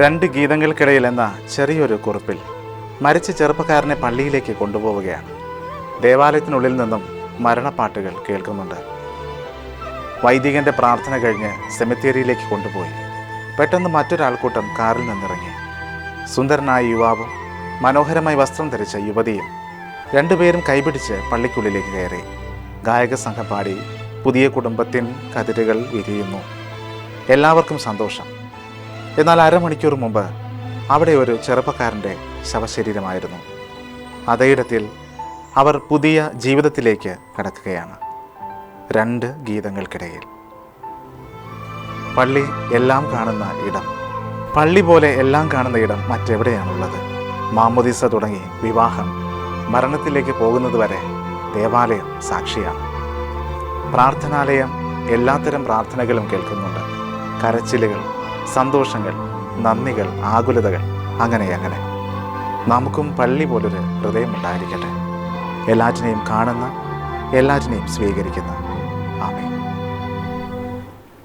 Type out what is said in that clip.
രണ്ട് ഗീതങ്ങൾക്കിടയിൽ എന്ന ചെറിയൊരു കുറിപ്പിൽ മരിച്ച ചെറുപ്പക്കാരനെ പള്ളിയിലേക്ക് കൊണ്ടുപോവുകയാണ്. ദേവാലയത്തിനുള്ളിൽ നിന്നും മരണപ്പാട്ടുകൾ കേൾക്കുന്നുണ്ട്. വൈദികന്റെ പ്രാർത്ഥന കഴിഞ്ഞ് സെമിത്തേരിയിലേക്ക് കൊണ്ടുപോയി. പെട്ടെന്ന് മറ്റൊരാൾക്കൂട്ടം കാറിൽ നിന്നിറങ്ങി. സുന്ദരനായ യുവാവും മനോഹരമായി വസ്ത്രം ധരിച്ച യുവതിയും രണ്ടുപേരും കൈപിടിച്ച് പള്ളിക്കുള്ളിലേക്ക് കയറി. ഗായക സംഘം പാടി പുതിയ കുടുംബത്തിൻ കതിരുകൾ വിരിയുന്നു. എല്ലാവർക്കും സന്തോഷം. എന്നാൽ അരമണിക്കൂർ മുമ്പ് അവിടെ ഒരു ചെറുപ്പക്കാരന്റെ ശവശരീരമായിരുന്നു. അതേയിടത്തിൽ അവർ പുതിയ ജീവിതത്തിലേക്ക് കടക്കുകയാണ്. രണ്ട് ഗീതങ്ങൾക്കിടയിൽ. പള്ളി എല്ലാം കാണുന്ന ഇടം. പള്ളി പോലെ എല്ലാം കാണുന്ന ഇടം മറ്റെവിടെയാണുള്ളത്? മാമുദീസ തുടങ്ങി വിവാഹം മരണത്തിലേക്ക് പോകുന്നത് വരെ ദേവാലയം സാക്ഷിയാണ്. പ്രാർത്ഥനാലയം എല്ലാത്തരം പ്രാർത്ഥനകളും കേൾക്കുന്നുണ്ട്. കരച്ചിലുകൾ സന്തോഷങ്ങൾ നന്ദികൾ ആകുലതകൾ അങ്ങനെ അങ്ങനെ. നമുക്കും പള്ളി പോലൊരു ഹൃദയമുണ്ടായിരിക്കട്ടെ എല്ലാറ്റിനെയും കാണുന്ന എല്ലാറ്റിനെയും സ്വീകരിക്കുന്ന